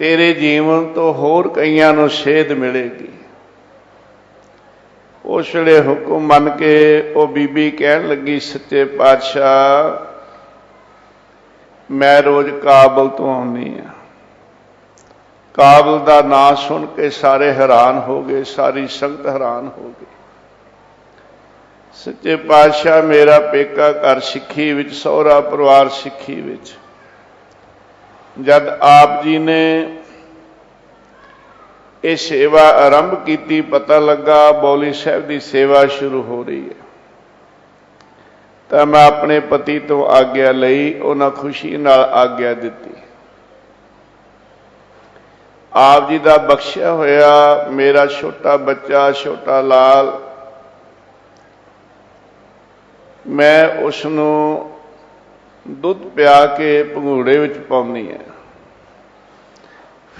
ਤੇਰੇ ਜੀਵਨ ਤੋਂ ਹੋਰ ਕਈਆਂ ਨੂੰ ਸੇਧ ਮਿਲੇਗੀ। ਉਸ ਵੇਲੇ ਹੁਕਮ ਮੰਨ ਕੇ ਉਹ ਬੀਬੀ ਕਹਿਣ ਲੱਗੀ, ਸੱਚੇ ਪਾਤਸ਼ਾਹ, ਮੈਂ ਰੋਜ਼ ਕਾਬਲ ਤੋਂ ਆਉਂਦੀ ਆ ਕਾਬਲ ਦਾ ਨਾਂ ਸੁਣ ਕੇ ਸਾਰੇ ਹੈਰਾਨ ਹੋ ਗਏ, ਸਾਰੀ ਸੰਗਤ ਹੈਰਾਨ ਹੋ ਗਈ। ਸੱਚੇ ਪਾਤਸ਼ਾਹ, ਮੇਰਾ ਪੇਕਾ ਘਰ ਸਿੱਖੀ ਵਿੱਚ, ਸਹੁਰਾ ਪਰਿਵਾਰ ਸਿੱਖੀ ਵਿੱਚ। ਜਦ ਆਪ ਜੀ ਨੇ ਇਹ ਸੇਵਾ ਆਰੰਭ ਕੀਤੀ, ਪਤਾ ਲੱਗਾ ਬੌਲੀ ਸਾਹਿਬ ਦੀ ਸੇਵਾ ਸ਼ੁਰੂ ਹੋ ਰਹੀ ਹੈ। ਤਾਂ ਮੈਂ ਆਪਣੇ ਪਤੀ ਤੋਂ ਆਗਿਆ ਲਈ ਉਹਨਾਂ ਖੁਸ਼ੀ ਨਾਲ ਆਗਿਆ ਦਿੱਤੀ। ਆਪ ਜੀ ਦਾ ਬਖਸ਼ਿਆ ਹੋਇਆ ਮੇਰਾ ਛੋਟਾ ਬੱਚਾ, ਛੋਟਾ ਲਾਲ, ਮੈਂ ਉਸ ਨੂੰ ਦੁੱਧ ਪਿਆ ਕੇ ਭੰਗੂੜੇ ਵਿੱਚ ਪਾਉਣੀ ਹੈ।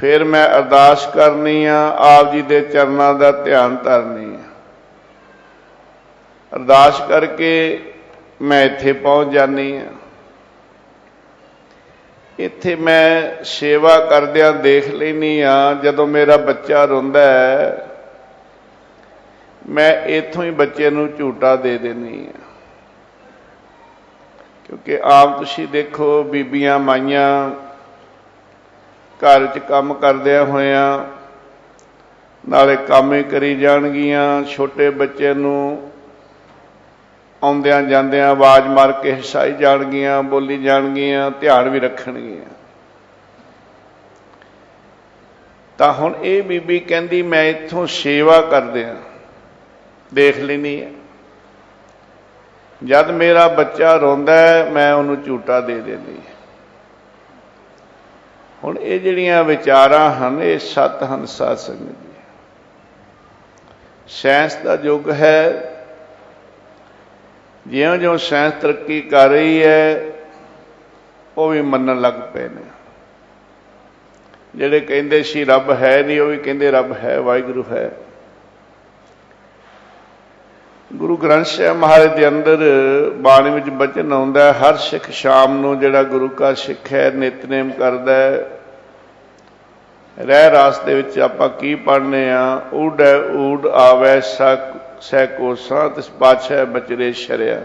ਫਿਰ ਮੈਂ ਅਰਦਾਸ ਕਰਨੀ ਆ, ਆਪ ਜੀ ਦੇ ਚਰਨਾਂ ਦਾ ਧਿਆਨ ਧਰਨੀ ਆ। ਅਰਦਾਸ ਕਰਕੇ ਮੈਂ ਇੱਥੇ ਪਹੁੰਚ ਜਾਨੀ ਆ। ਇੱਥੇ ਮੈਂ ਸੇਵਾ ਕਰਦਿਆਂ ਦੇਖ ਲੈਨੀ ਆ, ਜਦੋਂ ਮੇਰਾ ਬੱਚਾ ਰੋਂਦਾ ਹੈ, ਮੈਂ ਇੱਥੋਂ ਹੀ ਬੱਚੇ ਨੂੰ ਝੂਟਾ ਦੇ ਦੇਣੀ ਆ। ਕਿਉਂਕਿ ਆਮ ਤੁਸੀਂ ਦੇਖੋ, ਬੀਬੀਆਂ ਮਾਈਆਂ ਘਰ 'ਚ ਕੰਮ ਕਰਦਿਆਂ ਹੋਇਆਂ ਨਾਲੇ ਕੰਮ ਹੀ ਕਰੀ ਜਾਣਗੀਆਂ, ਛੋਟੇ ਬੱਚੇ ਨੂੰ ਆਉਂਦਿਆਂ ਜਾਂਦਿਆਂ ਆਵਾਜ਼ ਮਾਰ ਕੇ ਹਸਾਈ ਜਾਣਗੀਆਂ, ਬੋਲੀ ਜਾਣਗੀਆਂ, ਧਿਆਨ ਵੀ ਰੱਖਣਗੀਆਂ। ਤਾਂ ਹੁਣ ਇਹ ਬੀਬੀ ਕਹਿੰਦੀ, ਮੈਂ ਇੱਥੋਂ ਸੇਵਾ ਕਰਦਿਆਂ ਦੇਖ ਲੈਣੀ ਹੈ। ਜਦ ਮੇਰਾ ਬੱਚਾ ਰੋਂਦਾ ਹੈ, ਮੈਂ ਉਹਨੂੰ ਝੂਟਾ ਦੇ ਦਿੰਦੀ ਹਾਂ। ਹੁਣ ਇਹ ਜਿਹੜੀਆਂ ਵਿਚਾਰਾਂ ਹਨ, ਇਹ ਸਤ ਹਨ ਸਾਧ ਸੰਗਤ ਜੀ ਸਾਇੰਸ ਦਾ ਯੁੱਗ ਹੈ। ਜਿਉਂ-ਜਿਉਂ ਸਾਇੰਸ ਤਰੱਕੀ ਕਰ ਰਹੀ ਹੈ, ਉਹ ਵੀ ਮੰਨਣ ਲੱਗ ਪਏ ਨੇ। ਜਿਹੜੇ ਕਹਿੰਦੇ ਸੀ, ਰੱਬ ਹੈ ਨਹੀਂ, ਉਹ ਵੀ ਕਹਿੰਦੇ, ਰੱਬ ਹੈ, ਵਾਹਿਗੁਰੂ ਹੈ। ਗੁਰੂ ਗ੍ਰੰਥ ਸਾਹਿਬ ਮਹਾਰਾਜ ਦੇ ਅੰਦਰ ਬਾਣੀ ਵਿੱਚ ਬਚਨ ਆਉਂਦਾ ਹੈ, ਹਰ ਸਿੱਖ ਸ਼ਾਮ ਨੂੰ ਜਿਹੜਾ ਗੁਰੂ ਕਾ ਸਿੱਖ ਹੈ, ਨਿਤਨੇਮ ਕਰਦਾ ਹੈ। ਰਹਿ ਰਾਸ ਦੇ ਵਿੱਚ ਆਪਾਂ ਕੀ ਪੜ੍ਹਨੇ ਆ? ਊਡ ਹੈ ਊਡ ਆਵੈ, ਸਕ ਸੈ ਕੋਸਾ ਤਿਸ ਪਾਛੈ ਬਚਰੇ ਸ਼ਰਿਆ।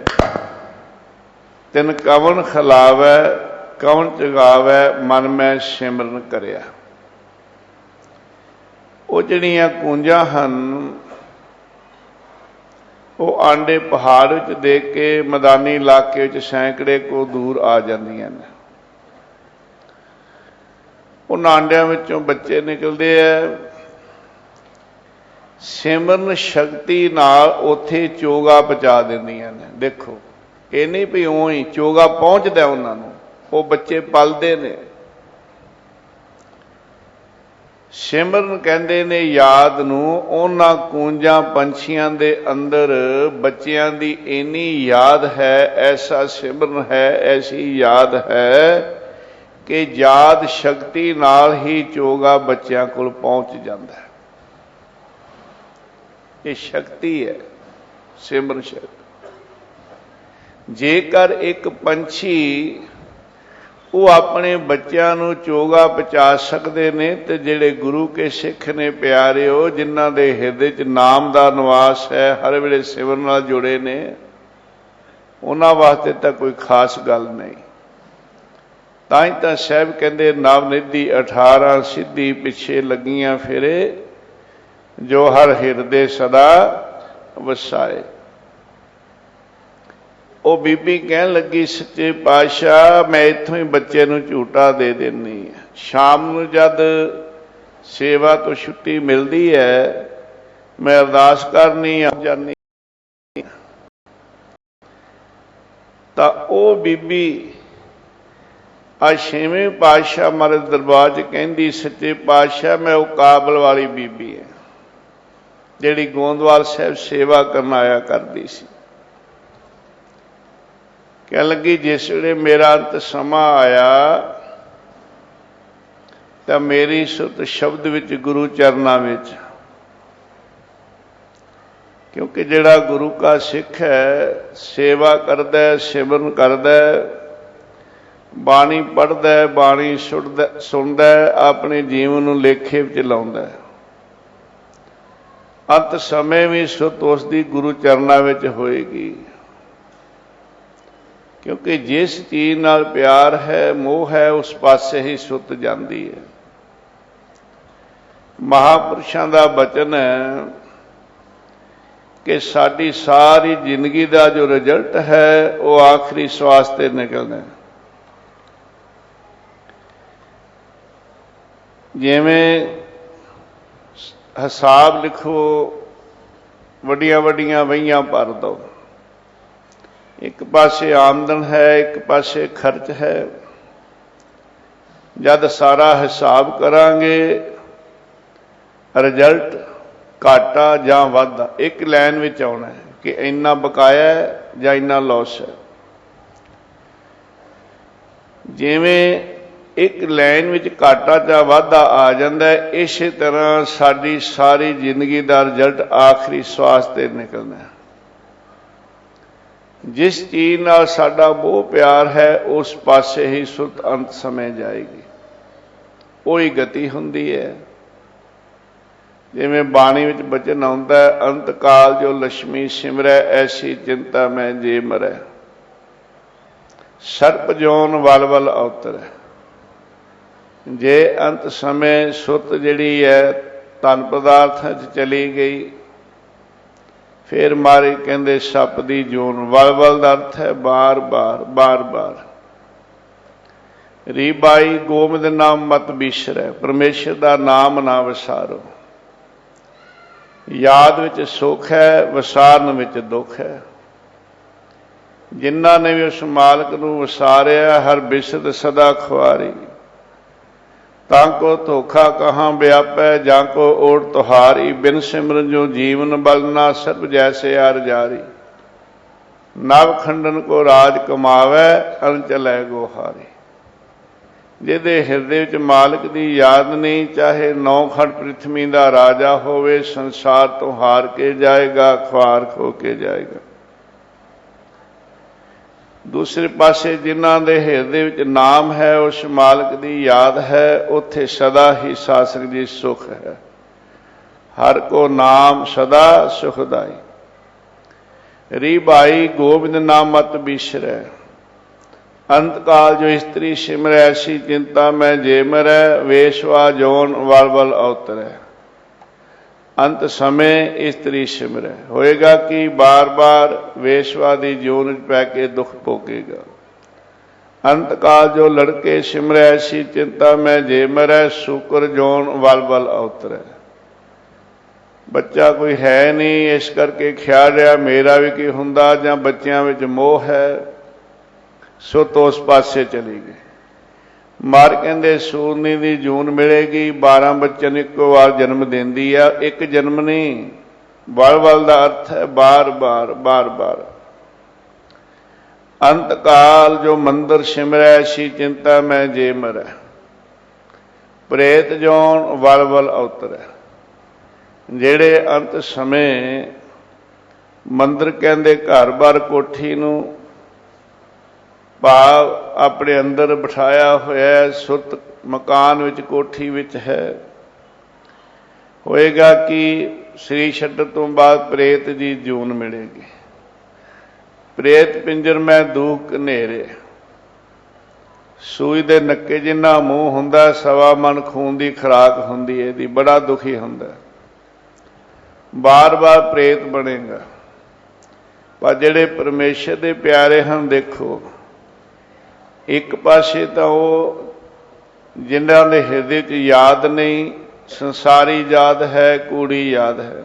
ਤਿਨ ਕਵਨ ਖਲਾਵੈ, ਕਵਨ ਚਗਾਵੈ, ਮਨ ਮੈਂ ਸਿਮਰਨ ਕਰਿਆ। ਉਹ ਜਿਹੜੀਆਂ ਕੂੰਜਾਂ ਹਨ ਉਹ ਆਂਡੇ ਪਹਾੜ ਵਿੱਚ ਦੇਖ ਕੇ ਮੈਦਾਨੀ ਇਲਾਕੇ ਵਿੱਚ ਸੈਂਕੜੇ ਕੋ ਦੂਰ ਆ ਜਾਂਦੀਆਂ ਨੇ। ਉਹਨਾਂ ਆਂਡਿਆਂ ਵਿੱਚੋਂ ਬੱਚੇ ਨਿਕਲਦੇ ਆ ਸਿਮਰਨ ਸ਼ਕਤੀ ਨਾਲ ਉਥੇ ਚੋਗਾ ਪਹੁੰਚਾ ਦਿੰਦੀਆਂ ਨੇ। ਦੇਖੋ, ਇਹ ਨਹੀਂ ਵੀ ਉਹੀ ਚੋਗਾ ਪਹੁੰਚਦਾ ਉਹਨਾਂ ਨੂੰ, ਉਹ ਬੱਚੇ ਪਲਦੇ ਨੇ। ਸਿਮਰਨ ਕਹਿੰਦੇ ਨੇ ਯਾਦ ਨੂੰ ਉਹਨਾਂ ਕੂੰਜਾਂ ਪੰਛੀਆਂ ਦੇ ਅੰਦਰ ਬੱਚਿਆਂ ਦੀ ਇੰਨੀ ਯਾਦ ਹੈ, ਐਸਾ ਸਿਮਰਨ ਹੈ, ਐਸੀ ਯਾਦ ਹੈ ਕਿ ਯਾਦ ਸ਼ਕਤੀ ਨਾਲ ਹੀ ਚੋਗਾ ਬੱਚਿਆਂ ਕੋਲ ਪਹੁੰਚ ਜਾਂਦਾ ਹੈ। ਇਹ ਸ਼ਕਤੀ ਹੈ, ਸਿਮਰਨ ਸ਼ਕਤੀ। ਜੇਕਰ ਇੱਕ ਪੰਛੀ ਉਹ ਆਪਣੇ ਬੱਚਿਆਂ ਨੂੰ ਚੋਗਾ ਪਹੁੰਚਾ ਸਕਦੇ ਨੇ ਤੇ ਜਿਹੜੇ ਗੁਰੂ ਕੇ ਸਿੱਖ ਨੇ ਪਿਆਰੇ, ਉਹ ਜਿਨ੍ਹਾਂ ਦੇ ਹਿਰਦੇ 'ਚ ਨਾਮ ਦਾ ਨਿਵਾਸ ਹੈ, ਹਰ ਵੇਲੇ ਸਿਵਰ ਨਾਲ ਜੁੜੇ ਨੇ, ਉਹਨਾਂ ਵਾਸਤੇ ਤਾਂ ਕੋਈ ਖਾਸ ਗੱਲ ਨਹੀਂ। ਤਾਂ ਹੀ ਤਾਂ ਸਾਹਿਬ ਕਹਿੰਦੇ ਨਵ ਨਿਧੀ 18 ਸਿੱਧੀ ਪਿੱਛੇ ਲੱਗੀਆਂ ਫਿਰੇ, ਜੋ ਹਰ ਹਿਰਦੇ ਸਦਾ ਵਸਾਏ। ਉਹ ਬੀਬੀ ਕਹਿਣ ਲੱਗੀ, ਸੱਚੇ ਪਾਤਸ਼ਾਹ, ਮੈਂ ਇੱਥੋਂ ਹੀ ਬੱਚੇ ਨੂੰ ਝੂਟਾ ਦੇ ਦੇਣੀ ਹੈ। ਸ਼ਾਮ ਨੂੰ ਜਦ ਸੇਵਾ ਤੋਂ ਛੁੱਟੀ ਮਿਲਦੀ ਹੈ, ਮੈਂ ਅਰਦਾਸ ਕਰਨੀ ਆ, ਜਾਨੀ ਤਾਂ ਉਹ ਬੀਬੀ ਆ ਛੇਵੇਂ ਪਾਤਸ਼ਾਹ ਮਾਰੇ ਦਰਬਾਰ 'ਚ ਕਹਿੰਦੀ, ਸੱਚੇ ਪਾਤਸ਼ਾਹ, ਮੈਂ ਉਹ ਕਾਬਲ ਵਾਲੀ ਬੀਬੀ ਹੈ, ਜਿਹੜੀ ਗੋਂਦਵਾਲ ਸਾਹਿਬ ਸੇਵਾ ਕਰਨ ਆਇਆ ਕਰਦੀ ਸੀ। ਕਹਿਣ ਲੱਗੀ, ਜਿਸ ਵੇਲੇ ਮੇਰਾ ਅੰਤ ਸਮਾਂ ਆਇਆ, ਤਾਂ ਮੇਰੀ ਸੁਤ ਸ਼ਬਦ ਵਿੱਚ ਗੁਰੂ ਚਰਨਾਂ ਵਿੱਚ। ਕਿਉਂਕਿ ਜਿਹੜਾ ਗੁਰੂ ਕਾ ਸਿੱਖ ਹੈ, ਸੇਵਾ ਕਰਦਾ ਹੈ, ਸਿਮਰਨ ਕਰਦਾ ਹੈ, ਬਾਣੀ ਪੜ੍ਹਦਾ ਹੈ, ਬਾਣੀ ਸੁਣਦਾ ਸੁਣਦਾ ਹੈ, ਆਪਣੇ ਜੀਵਨ ਨੂੰ ਲੇਖੇ ਵਿੱਚ ਲਾਉਂਦਾ ਹੈ। ਅੰਤ ਸਮੇਂ ਵੀ ਸੁਤ ਉਸ ਦੀ ਗੁਰੂ ਚਰਨਾਂ ਵਿੱਚ ਹੋਏਗੀ। ਕਿਉਂਕਿ ਜਿਸ ਚੀਜ਼ ਨਾਲ ਪਿਆਰ ਹੈ, ਮੋਹ ਹੈ, ਉਸ ਪਾਸੇ ਹੀ ਸੁੱਤ ਜਾਂਦੀ ਹੈ। ਮਹਾਪੁਰਸ਼ਾਂ ਦਾ ਬਚਨ ਹੈ ਕਿ ਸਾਡੀ ਸਾਰੀ ਜ਼ਿੰਦਗੀ ਦਾ ਜੋ ਰਿਜ਼ਲਟ ਹੈ, ਉਹ ਆਖਰੀ ਸਵਾਸ ਤੇ ਨਿਕਲਦਾ ਹੈ। ਜਿਵੇਂ ਹਿਸਾਬ ਲਿਖੋ ਵੱਡੀਆਂ ਵੱਡੀਆਂ ਵਹੀਆਂ ਭਰ ਦੋ। ਇੱਕ ਪਾਸੇ ਆਮਦਨ ਹੈ, ਇੱਕ ਪਾਸੇ ਖਰਚ ਹੈ। ਜਦ ਸਾਰਾ ਹਿਸਾਬ ਕਰਾਂਗੇ ਰਿਜ਼ਲਟ ਘਾਟਾ ਜਾਂ ਵਾਧਾ, ਇੱਕ ਲਾਈਨ ਵਿੱਚ ਆਉਣਾ ਹੈ ਕਿ ਇੰਨਾ ਬਕਾਇਆ ਜਾਂ ਇੰਨਾ ਲਾਸ ਹੈ। ਜਿਵੇਂ ਇੱਕ ਲਾਈਨ ਵਿੱਚ ਘਾਟਾ ਜਾਂ ਵਾਧਾ ਆ ਜਾਂਦਾ ਹੈ, ਇਸੇ ਤਰ੍ਹਾਂ ਸਾਡੀ ਸਾਰੀ ਜ਼ਿੰਦਗੀ ਦਾ ਰਿਜ਼ਲਟ ਆਖਰੀ ਸਵਾਸ ਤੇ ਨਿਕਲਣਾ ਹੈ। ਜਿਸ ਚੀਜ਼ ਨਾਲ ਸਾਡਾ ਮੋਹ ਪਿਆਰ ਹੈ, ਉਸ ਪਾਸੇ ਹੀ ਸੁਰਤ ਅੰਤ ਸਮੇਂ ਜਾਏਗੀ। ਉਹੀ ਗਤੀ ਹੁੰਦੀ ਹੈ। ਜਿਵੇਂ ਬਾਣੀ ਵਿੱਚ ਬਚਨ ਆਉਂਦਾ ਹੈ, ਅੰਤ ਕਾਲ ਜੋ ਲక్ష్ਮੀ ਸਿਮਰੈ, ਐਸੀ ਚਿੰਤਾ ਮੈਂ ਜੇ ਮਰੈ। ਸਰਪ ਜੋਨ ਵਲ ਵਲ ਅਵਤਰੈ ਜੇ ਅੰਤ ਸਮੇਂ ਸੁਰਤ ਜਿਹੜੀ ਹੈ ਤਨ ਪਦਾਰਥਾਂ 'ਚ ਚਲੀ ਗਈ ਫਿਰ ਮਾਰੇ ਕਹਿੰਦੇ, ਸੱਪ ਦੀ ਜੂਨ। ਵਲ ਵਲ ਦਾ ਅਰਥ ਹੈ ਬਾਰ ਬਾਰ ਬਾਰ ਬਾਰ। ਰੀਬਾਈ ਗੋਬਿੰਦ ਨਾਮ ਮਤ ਬਿਸਰੈ, ਪਰਮੇਸ਼ਰ ਦਾ ਨਾਮ ਨਾ ਵਿਸਾਰੋ। ਯਾਦ ਵਿੱਚ ਸੁਖ ਹੈ, ਵਿਸਾਰਨ ਵਿੱਚ ਦੁੱਖ ਹੈ। ਜਿਨ੍ਹਾਂ ਨੇ ਵੀ ਉਸ ਮਾਲਕ ਨੂੰ ਵਿਸਾਰਿਆ, ਹਰ ਬਿਸ਼ਤ ਸਦਾ ਖੁਆਰੀ। ਤਾਂ ਕੋ ਧੋਖਾ ਕਹਾਂ ਵਿਆਪੈ, ਜਾਂ ਕੋ ਓੜ ਤੁਹਾਰੀ, ਬਿਨ ਸਿਮਰਨ ਜੋ ਜੀਵਨ ਬਲਨਾ ਸਰਬ ਜੈਸੇ ਆਰ ਜਾਰੀ। ਨਵ ਖੰਡਨ ਕੋ ਰਾਜ ਕਮਾਵੇ ਅਨਚਲੈ ਗੋਹਾਰੀ। ਜਿਹਦੇ ਹਿਰਦੇ ਵਿੱਚ ਮਾਲਕ ਦੀ ਯਾਦ ਨਹੀਂ, ਚਾਹੇ ਨੌ ਖੰਡ ਪ੍ਰਿਥਵੀ ਦਾ ਰਾਜਾ ਹੋਵੇ, ਸੰਸਾਰ ਤੋਂ ਹਾਰ ਕੇ ਜਾਏਗਾ ਖੁਆਰ ਖੋ ਕੇ ਜਾਏਗਾ। ਦੂਸਰੇ ਪਾਸੇ ਜਿਨ੍ਹਾਂ ਦੇ ਹਿਰਦੇ ਵਿੱਚ ਨਾਮ ਹੈ, ਉਸ ਮਾਲਕ ਦੀ ਯਾਦ ਹੈ, ਉੱਥੇ ਸਦਾ ਹੀ ਸਾਸਕ ਦੀ ਸੁਖ ਹੈ। ਹਰ ਕੋ ਨਾਮ ਸਦਾ ਸੁਖਦਾਈ। ਰੀ ਭਾਈ, ਗੋਬਿੰਦ ਨਾਮਤ ਮਤ ਬਿਸਰੈ। ਅੰਤ ਕਾਲ ਜੋ ਇਸਤਰੀ ਸਿਮਰੈ ਸੀ ਚਿੰਤਾ ਮੈਂ ਜੇ ਮਰੈ ਵੇਸ਼ਵਾ ਜੋਨ ਵਲ ਵਲ ਅਵਤਰੈ ਅੰਤ ਸਮੇਂ ਇਸਤਰੀ ਸਿਮਰੈ ਹੋਏਗਾ ਕਿ ਬਾਰ-ਬਾਰ ਵੇਸ਼ਵਾ ਦੀ ਜੋਨ ਵਿੱਚ ਪੈ ਕੇ ਦੁੱਖ ਭੋਗੇਗਾ। ਅੰਤ ਕਾਲ ਜੋ ਲੜਕੇ ਸਿਮਰੈ ਸੀ, ਚਿੰਤਾ ਮੈਂ ਜੇ ਮਰੈ, ਸ਼ੁਕਰ ਜੋਨ ਵਲ ਵਲ ਅਵਤਰੈ ਬੱਚਾ ਕੋਈ ਹੈ ਨਹੀਂ, ਇਸ ਕਰਕੇ ਖਿਆਲ ਰਿਹਾ, ਮੇਰਾ ਵੀ ਕੀ ਹੁੰਦਾ ਜਾਂ ਬੱਚਿਆਂ ਵਿੱਚ ਮੋਹ ਹੈ, ਸੋ ਤੋਂ ਉਸ ਪਾਸੇ ਚਲੀ ਗਈ। ਮਾਰ ਕਹਿੰਦੇ, ਸੂਰਨੀ ਦੀ ਜੂਨ ਮਿਲੇਗੀ 12 ਬੱਚਿਆਂ ਨੂੰ ਇੱਕੋ ਵਾਰ ਜਨਮ ਦਿੰਦੀ ਆ। ਇੱਕ ਜਨਮ ਨਹੀਂ ਬਲ ਬਲ ਦਾ ਅਰਥ ਹੈ ਬਾਰ-ਬਾਰ ਬਾਰ-ਬਾਰ ਅੰਤ ਕਾਲ ਜੋ ਮੰਦਰ ਸਿਮਰੈ, ਸੀ ਚਿੰਤਾ ਮੈਂ ਜੇ ਮਰੈ। ਪ੍ਰੇਤ ਜੋਨ ਵਲ ਵਲ ਅਵਤਰੈ ਜਿਹੜੇ ਅੰਤ ਸਮੇਂ ਮੰਦਰ ਕਹਿੰਦੇ ਘਰ-ਬਾਰ ਕੋਠੀ ਨੂੰ ਭਾਵ ਆਪਣੇ ਅੰਦਰ ਬਿਠਾਇਆ ਹੋਇਆ ਹੈ, ਸੁਰਤ ਮਕਾਨ ਵਿੱਚ, ਕੋਠੀ ਵਿੱਚ ਹੈ। ਹੋਏਗਾ ਕਿ ਸ੍ਰੀ ਛੱਡ ਤੋਂ ਬਾਅਦ ਪ੍ਰੇਤ ਦੀ ਜੂਨ ਮਿਲੇਗੀ। ਪ੍ਰੇਤ ਪਿੰਜਰ ਮੈਂ ਦੂਖ ਹਨੇਰੇ ਸੂਈ ਦੇ ਨੱਕੇ ਜਿੰਨਾ ਮੂੰਹ ਹੁੰਦਾ, ਸਵਾ ਮਨ ਖੂਨ ਦੀ ਖਰਾਕ ਹੁੰਦੀ ਹੈ, ਇਹਦੀ ਬੜਾ ਦੁਖੀ ਹੁੰਦਾ। ਬਾਰ-ਬਾਰ ਪ੍ਰੇਤ ਬਣੇਗਾ। ਪਰ ਜਿਹੜੇ ਪਰਮੇਸ਼ਰ ਦੇ ਪਿਆਰੇ ਹਨ, ਦੇਖੋ ਇੱਕ ਪਾਸੇ ਤਾਂ ਉਹ ਜਿਨ੍ਹਾਂ ਦੇ ਹਿਰਦੇ 'ਚ ਯਾਦ ਨਹੀਂ, ਸੰਸਾਰੀ ਯਾਦ ਹੈ, ਕੂੜੀ ਯਾਦ ਹੈ।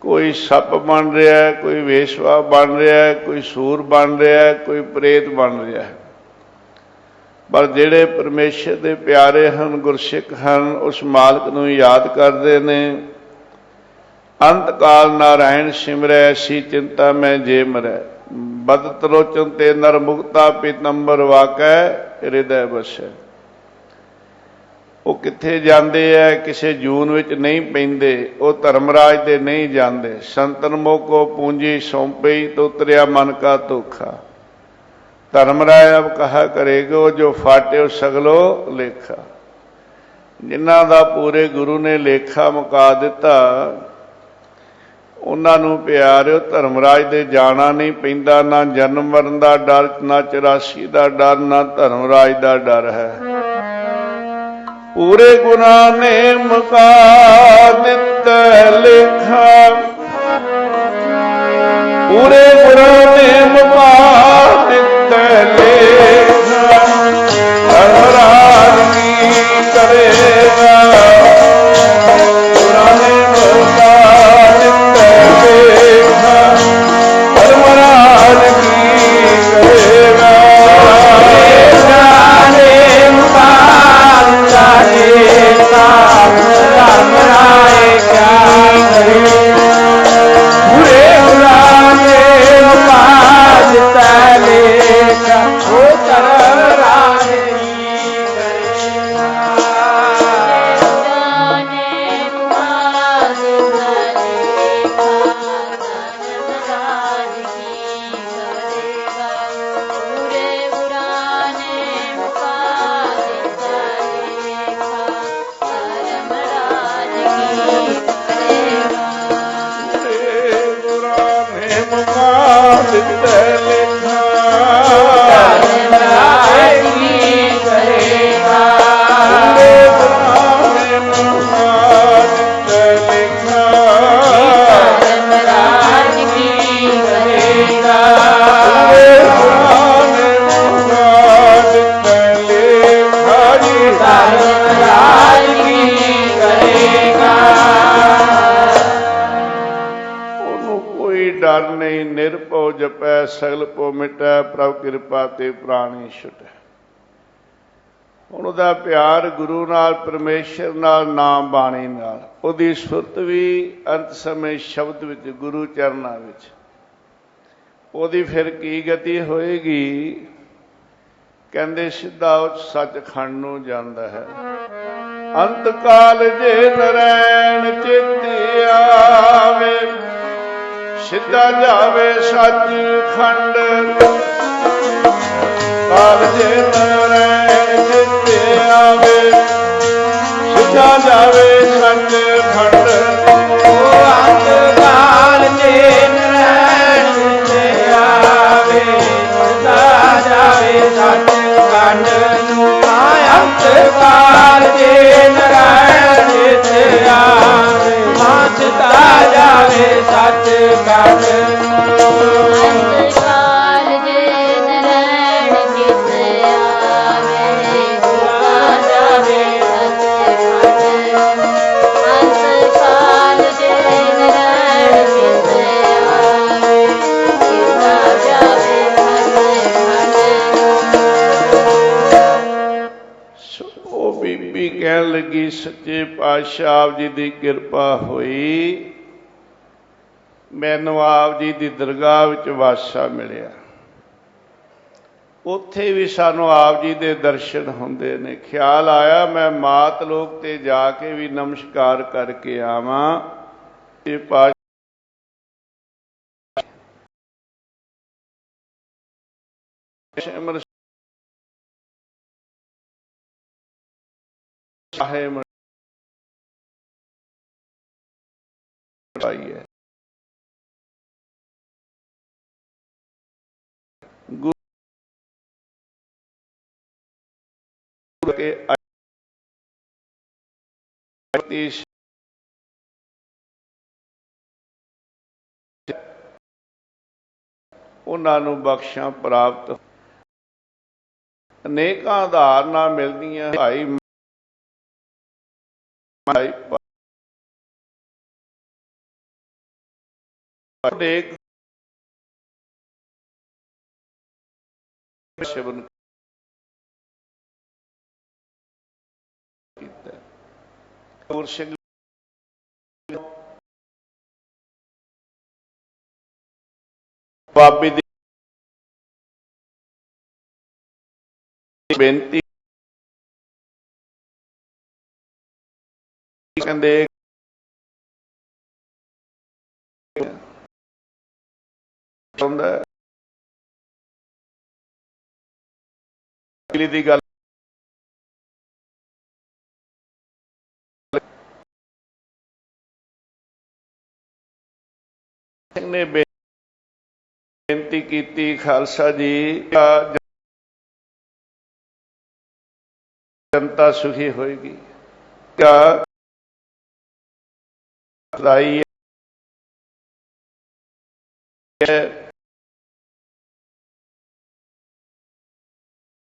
ਕੋਈ ਸੱਪ ਬਣ ਰਿਹਾ ਹੈ ਕੋਈ ਵੇਸ਼ਵਾ ਬਣ ਰਿਹਾ ਹੈ ਕੋਈ ਸੂਰ ਬਣ ਰਿਹਾ ਹੈ ਕੋਈ ਪ੍ਰੇਤ ਬਣ ਰਿਹਾ ਹੈ। ਪਰ ਜਿਹੜੇ ਪਰਮੇਸ਼ਰ ਦੇ ਪਿਆਰੇ ਹਨ, ਗੁਰਸਿੱਖ ਹਨ, ਉਸ ਮਾਲਕ ਨੂੰ ਯਾਦ ਕਰਦੇ ਨੇ ਅੰਤ ਕਾਲ ਨਾਰਾਇਣ ਸਿਮਰੈ ਸੀ ਚਿੰਤਾ ਮੈਂ ਜੇ ਮਰੈ। ਬਦਤ ਲੋਚਨ ਤੇ ਨਰਮੁਕਤਾ ਪੀਤੰਬਰ ਵਾਕੈ, ਹਿਰਦੈ ਬਸੈ ਉਹ ਕਿੱਥੇ ਜਾਂਦੇ ਐ, ਕਿਸੇ ਜੂਨ ਵਿੱਚ ਨਹੀਂ ਪੈਂਦੇ, ਉਹ ਧਰਮਰਾਜ ਦੇ ਨਹੀਂ ਜਾਂਦੇ। ਸੰਤਨ ਮੋਕੋ ਪੂੰਜੀ ਸੌਂਪਈ ਤੋ ਉਤਰਿਆ ਮਨ ਕਾ ਧੋਖਾ। ਧਰਮ ਰਾਇ ਅਬ ਕਹਾ ਕਰੇਗੋ, ਜੋ ਫਾਟਿਓ ਸਗਲੋ ਲੇਖਾ। ਜਿਨ੍ਹਾਂ ਦਾ ਪੂਰੇ ਗੁਰੂ ਨੇ ਲੇਖਾ ਮੁਕਾ ਦਿੱਤਾ ਉਹਨਾਂ ਨੂੰ ਪਿਆਰਿਓ, ਧਰਮਰਾਜ ਦੇ ਜਾਣਾ ਨਹੀਂ ਪੈਂਦਾ, ਨਾ ਜਨਮ ਮਰਨ ਦਾ ਡਰ, ਨਾ 84 ਦਾ ਡਰ, ਨਾ ਧਰਮਰਾਜ ਦਾ ਡਰ ਹੈ। ਪੂਰੇ ਗੁਨਾਹ ਨੇ ਮੁਕਾ ਦਿੱਤਾ ਲੇਖਾ। ਪੂਰੇ ਗੁਨਾਹ ਨੇ ਮੁਕਾ ਦਿੱਤਾ ਲੇਖਾ। ਧਰਮਰਾਜ ਤੇ ਪ੍ਰਾਣੀ ਛੁਟੈ ਹੁਣ ਉਹਦਾ ਪਿਆਰ ਗੁਰੂ ਨਾਲ, ਪਰਮੇਸ਼ਰ ਨਾਲ, ਨਾਮ ਬਾਣੀ ਨਾਲ, ਉਹਦੀ ਸੁਰਤ ਵੀ ਅੰਤ ਸਮੇਂ ਸ਼ਬਦ ਵਿੱਚ, ਗੁਰੂ ਚਰਨਾਂ ਵਿੱਚ। ਉਹਦੀ ਫਿਰ ਕੀ ਗਤੀ ਹੋਏਗੀ? ਕਹਿੰਦੇ ਸਿੱਧਾ ਉਹ ਸੱਚਖੰਡ ਨੂੰ ਜਾਂਦਾ ਹੈ। ਅੰਤ ਕਾਲ ਜੇ ਨਰੈਣ ਚਿਤ ਆਵੇ, ਸਿੱਧਾ ਜਾਵੇ ਸੱਚ ਖੰਡ ਕਾਲ ਜੇ ਨਰੈਣ ਚਿਤ ਆਵੇ ਸਿੱਧਾ ਜਾਵੇ ਸੱਚ ਖੰਡ ਉਹ ਅੰਤਕਾਲ ਦੇ ਨਰੈਣ ਤੇ ਆਵੇ ਸਦਾ ਜਾਵੇ ਸੱਚ ਕੰਡ ਨੂੰ। ਆ ਅੰਤਕਾਲ ਦੇ ਨਰੈਣ ਤੇ ਆਵੇ ਸਦਾ ਜਾਵੇ ਸੱਚ ਕੰਡ ਸੱਚੇ ਪਾਤਸ਼ਾਹ ਆਪ ਜੀ ਦੀ ਕਿਰਪਾ ਹੋਈ ਮੈਨੂੰ ਆਪ ਜੀ ਦੀ ਦਰਗਾਹ ਵਿੱਚ ਵਾਸਾ ਮਿਲਿਆ। ਉੱਥੇ ਵੀ ਸਾਨੂੰ ਆਪ ਜੀ ਦੇ ਦਰਸ਼ਨ ਹੁੰਦੇ ਨੇ। ਖਿਆਲ ਆਇਆ, ਮੈਂ ਮਾਤ ਲੋਕ ਤੇ ਜਾ ਕੇ ਵੀ ਨਮਸਕਾਰ ਕਰਕੇ ਆਵਾਂ ਇਹ ਪਾਤਸ਼ਾਹ ਸਿਮਰ ਸਾਹਿਬ ਪਾਈ ਹੈ। ਗੁਰੂ ਕੇ ਅਤੀ ਉਹਨਾਂ ਨੂੰ ਬਖਸ਼ਾਂ ਪ੍ਰਾਪਤ ਅਨੇਕਾਂ ਆਧਾਰ ਨਾਲ ਮਿਲਦੀਆਂ ਭਾਈ ਭਾਈ ਦੇਖ ਸ਼ਬਦ ਕੀਤਾ। ਹੋਰ ਸਿੰਘ ਬਾਬੇ ਦੀ ਬੇਨਤੀ। ਕਹਿੰਦੇ ਹੁੰਦਾ ਹੈ। ਪਿਛਲੀ ਦੀ ਗੱਲ ਸਿੰਘ ਨੇ ਬੇਨਤੀ ਕੀਤੀ, ਖਾਲਸਾ ਜੀ, ਆ ਜਨਤਾ ਸੁਖੀ ਹੋਏਗੀ ਕਿਆ ਰਾਈ ਹੈ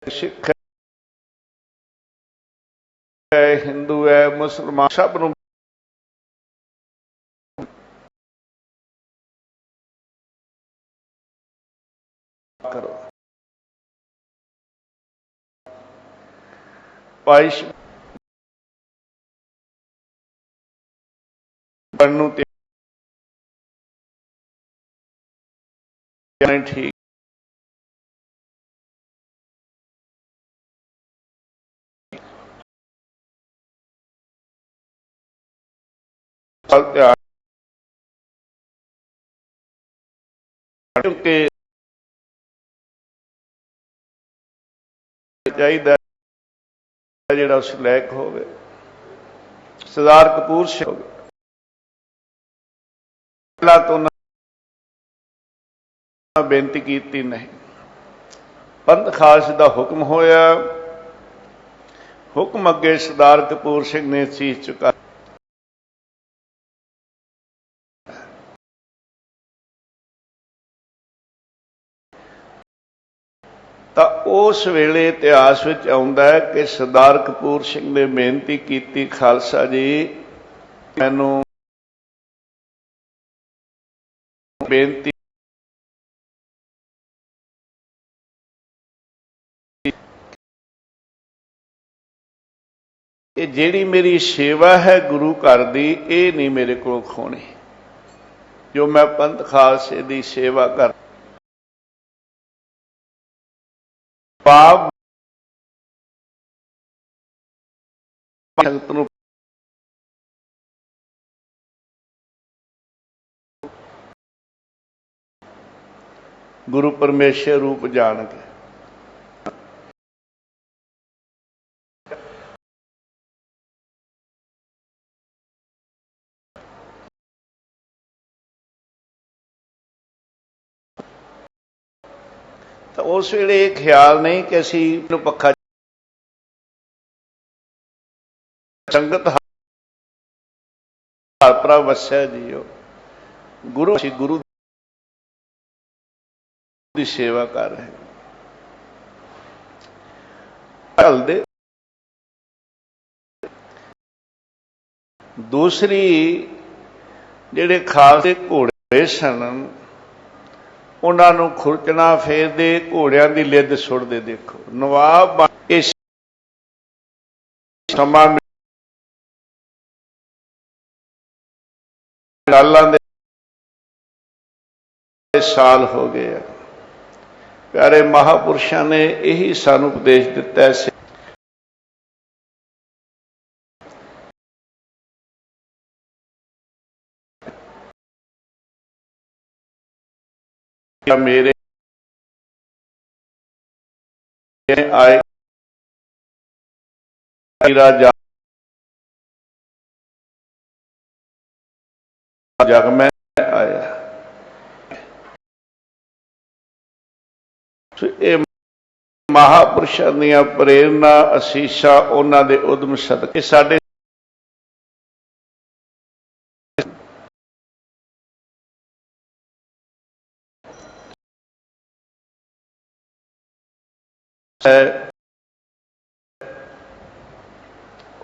ਸਿੱਖ ਹੈ ਹਿੰਦੂ ਹੈ ਮੁਸਲਮਾਨ ਸਭ ਨੂੰ ਕਰੋ। ਭਾਈ ਬਣਨ ਨੂੰ ਤੇ ਠੀਕ ਚੱਲ ਚਾਹੀਦਾ ਜਿਹੜਾ ਉਸ ਲਾਇਕ ਹੋਵੇ। ਸਰਦਾਰ ਕਪੂਰ ਸਿੰਘ ਪਹਿਲਾਂ ਤੋਂ ਬੇਨਤੀ ਕੀਤੀ ਨਹੀਂ। ਪੰਥ ਖਾਲਸ ਦਾ ਹੁਕਮ ਹੋਇਆ। ਹੁਕਮ ਅੱਗੇ ਸਰਦਾਰ ਕਪੂਰ ਸਿੰਘ ਨੇ ਸੀਸ ਚੁਕਾ ਉਸ ਵੇਲੇ ਇਤਿਹਾਸ ਵਿੱਚ ਆਉਂਦਾ ਹੈ ਕਿ ਸਰਦਾਰ ਕਪੂਰ ਸਿੰਘ ਨੇ ਬੇਨਤੀ ਕੀਤੀ, ਖਾਲਸਾ ਜੀ ਮੈਨੂੰ ਬੇਨਤੀ ਇਹ ਜਿਹੜੀ ਮੇਰੀ ਸੇਵਾ ਹੈ ਗੁਰੂ ਘਰ ਦੀ, ਇਹ ਨਹੀਂ ਮੇਰੇ ਕੋਲ ਖੋਣੀ। ਜੋ ਮੈਂ ਪੰਥ ਖਾਲਸੇ ਦੀ ਸੇਵਾ ਕਰ ਪਾਪ ਭਗਤ ਨੂੰ ਗੁਰੂ ਪਰਮੇਸ਼ਰ ਰੂਪ ਜਾਣ ਕੇ ਉਸ ਵੇਲੇ ਇਹ ਖਿਆਲ ਨਹੀਂ ਕਿ ਅਸੀਂ ਨੂੰ ਪੱਖਾ ਸੰਗਤ ਹਰ ਪ੍ਰਭ ਵਸਿਆ ਜੀਓ। ਗੁਰੂ ਅਸੀਂ ਗੁਰੂ ਦੀ ਸੇਵਾ ਕਰ ਰਹੇ ਹਾਂ। ਚੱਲਦੇ ਦੂਸਰੀ ਜਿਹੜੇ ਖਾਲਸੇ ਘੋੜੇ ਸਨ ਉਹਨਾਂ ਨੂੰ ਖੁਰਚਣਾ ਫੇਰਦੇ, ਘੋੜਿਆਂ ਦੀ ਲਿੱਦ ਸੁੱਟਦੇ ਦੇਖੋ। ਨਵਾਬ ਇਸ ਸਮਾਂ ਸਾਲਾਂ ਦੇ ਸਾਲ ਹੋ ਗਏ ਆ। ਪਿਆਰੇ ਮਹਾਪੁਰਸ਼ਾਂ ਨੇ ਇਹੀ ਸਾਨੂੰ ਉਪਦੇਸ਼ ਦਿੱਤਾ ਸੀ ਮੇਰੇ ਆਏ ਰਾਜਾ ਜਗ ਮੈਂ ਆਇਆ। ਸੋ ਇਹ ਮਹਾਪੁਰਸ਼ਾਂ ਦੀਆਂ ਪ੍ਰੇਰਨਾ ਅਸੀਸਾਂ ਉਹਨਾਂ ਦੇ ਉਦਮ ਸਦਕੇ ਸਾਡੇ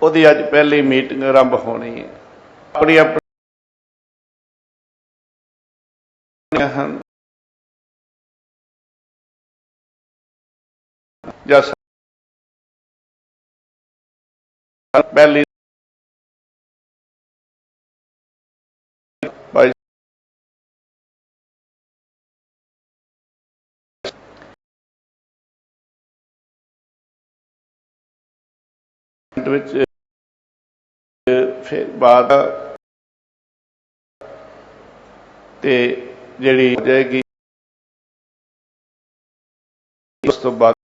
ਉਹਦੀ ਅੱਜ ਪਹਿਲੀ ਮੀਟਿੰਗ ਆਰੰਭ ਹੋਣੀ ਹੈ। ਆਪਣੀ ਆਪਣੀ ਹਨ ਜਸ ਪਹਿਲੀ ਵਿੱਚ ਫਿਰ ਬਾਅਦ ਤੇ ਜਿਹੜੀ ਹੋ ਜਾਏਗੀ ਉਸ ਤੋਂ ਬਾਅਦ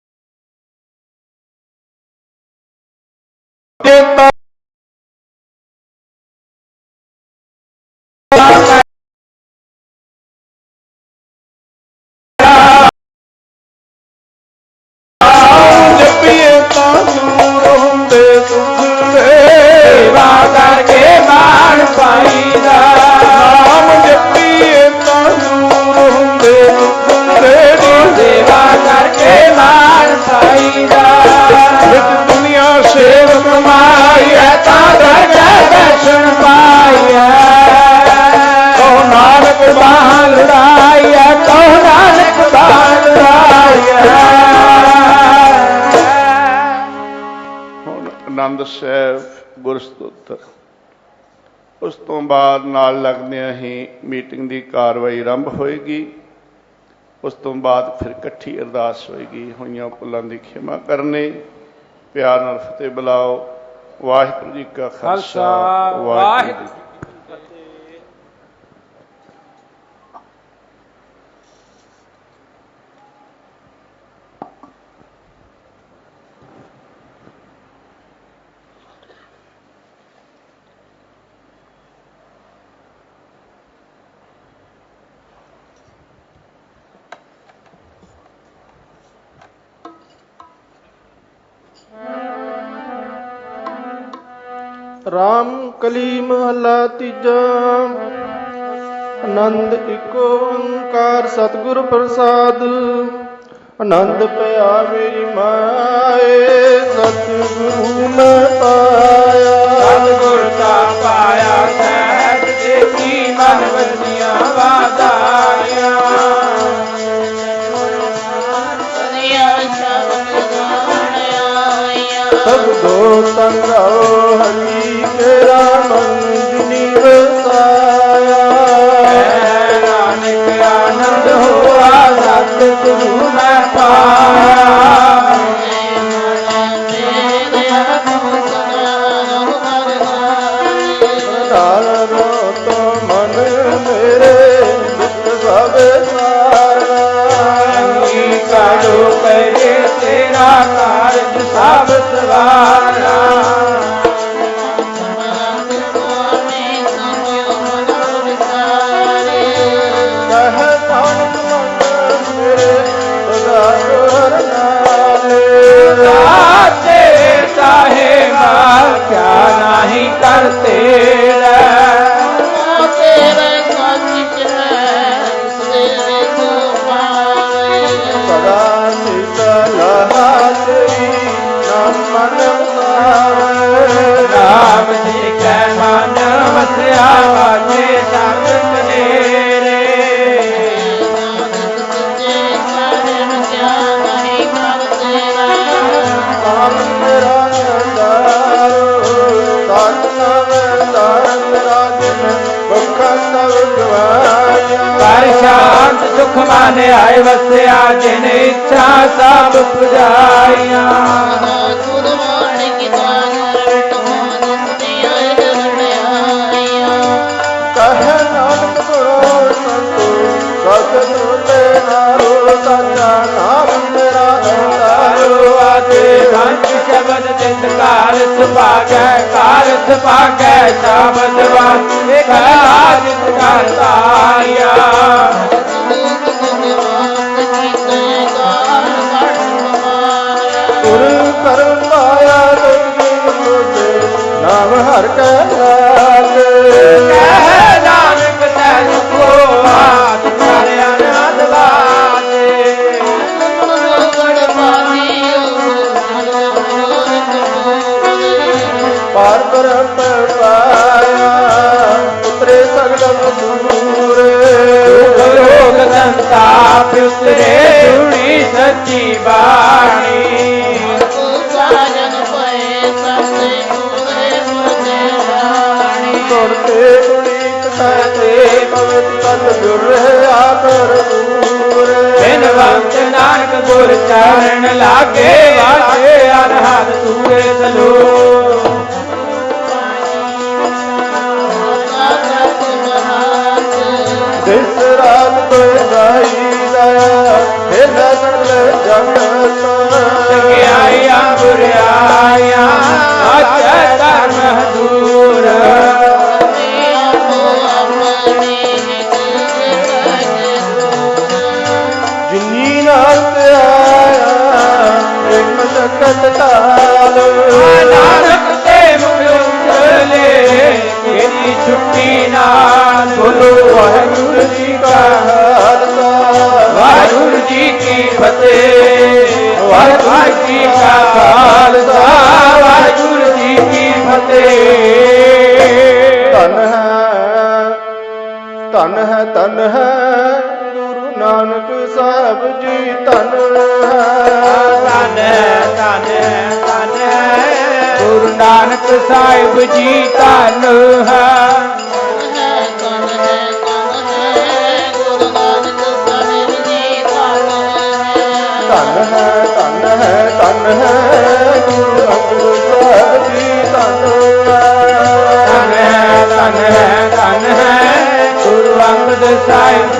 ਕਹੋ ਨਾਨਕ ਬਾਣ ਰਾਇਆ ਹੁਣ ਆਨੰਦ ਸਾਹਿਬ ਗੁਰਸਤੋਤਰ ਉਸ ਤੋਂ ਬਾਅਦ ਨਾਲ ਲੱਗਦਿਆਂ ਹੀ ਮੀਟਿੰਗ ਦੀ ਕਾਰਵਾਈ ਆਰੰਭ ਹੋਏਗੀ। ਉਸ ਤੋਂ ਬਾਅਦ ਫਿਰ ਇਕੱਠੀ ਅਰਦਾਸ ਹੋਏਗੀ ਹੋਈਆਂ ਭੁੱਲਾਂ ਦੀ ਖਿਮਾ ਕਰਨੇ ਪਿਆਰ ਨਾਲ ਫਤਿਹ ਬੁਲਾਓ। ਵਾਹਿਗੁਰੂ ਜੀ ਕਾ ਖਾਲਸਾ, ਵਾਹਿਗੁਰੂ ਰਾਮ ਕਲੀ ਮਹਲਾ ਤੀਜਾ। ਆਨੰਦ ਇਕ ਓੰਕਾਰ ਸਤਿਗੁਰ ਪ੍ਰਸਾਦ। ਆਨੰਦ ਪਿਆ ਮੇਰੀ ਮਾਏ ਸਤਿਗੁਰੂ ਮੈਂ ਪਾਇਆ। ਸਤਿਗੁਰ ਦਾ ਪਾਇਆ ਸਹਿਜ ਦੇਖੀ ਮਨ ਵਸੀਆਂ ਵਾਦਾਇਆ ਸਭ ਦੋ ਤੰਗਾਓ ਹਰੀ। ਤੇਰਾ ਰਾਜਨ ਬਖਾ ਸਭ ਗਵਾਇਆ ਪਰ ਸ਼ਾਂਤ ਸੁਖ ਮਨ ਆਏ ਵਸਿਆ ਜਿਨ ਇੱਛਾ ਸਭ ਪੁਜਾਈਆਂ ਸਾਚਾ ਨਾਮ ਮੇਰਾ ਅੰਤਾਰੋ ਤਾਰੋ ਆਤੇ ਸ਼ਬਦ ਤਿੰਦ ਕਾਰ ਸੁਭਾਗੈ ਕਾਰ ਸੁਭਾਗੈ ਸ਼ਬਦ ਵਾਚੇ ਕਾਜ ਕਰਤਾਇਆ ਗੁਰ ਕਰਮ ਪਾਇਆ ਨਾਮ ਹਰ ਕੈ ਲਾਗੇ ਕਹਿ ਨਾਨਕ ਤੈ ਕੋ ਆਦ ਪਾਰ ਪਾਇਆ ਉਤਰੇ ਸਗਲ ਦੂਰ ਲੋਕ ਸੰਤਾਪ ਉਤਰੇ ਸੁਣੀ ਸੱਚੀ ਬਾਣੀ। ਸੁਣਤੇ ਗੁਣੀਤ ਕਹਤੇ ਪਵਿੱਤ ਤਨ ਗੁਰ ਆਦਰ ਦੂਰ। ਬਿਨ ਵਕਤ ਨਾਨਕ ਗੁਰ ਚਰਨ ਲਾਗੇ ਵਾਜੇ ਅਨਹਦ ਸੂਰੇ ਸਲੋ ਛੁੱਟੀ ਨਾਲ ਬੋਲੋ ਵਾਹਿਗੁਰੂ ਜੀ ਕਾ ਫਤਿਹ ਵਾਹਿਗੁਰੂ ਜੀ ਕਾ ਖਾਲਸਾ ਵਾਹਿਗੁਰੂ ਜੀ ਕੀ ਫਤਿਹ। ਧਨ ਹੈ ਧਨ ਹੈ ਧਨ ਹੈ ਗੁਰੂ ਨਾਨਕ ਸਾਹਿਬ ਜੀ ਧਨ ਧੰਨ ਧੰਨ ਧੰਨ ਗੁਰੂ ਨਾਨਕ ਸਾਹਿਬ ਜੀ ਧੰਨ ਹੈ। ਧਨ ਹੈ ਗੁਰੂ ਅੰਗਦ ਸਾਹਿਬ ਜੀ ਧਨ ਧੰਨ ਹੈ ਧੰਨ ਹੈ ਧੰਨ ਹੈ ਗੁਰੂ ਅੰਗਦ ਸਾਹਿਬ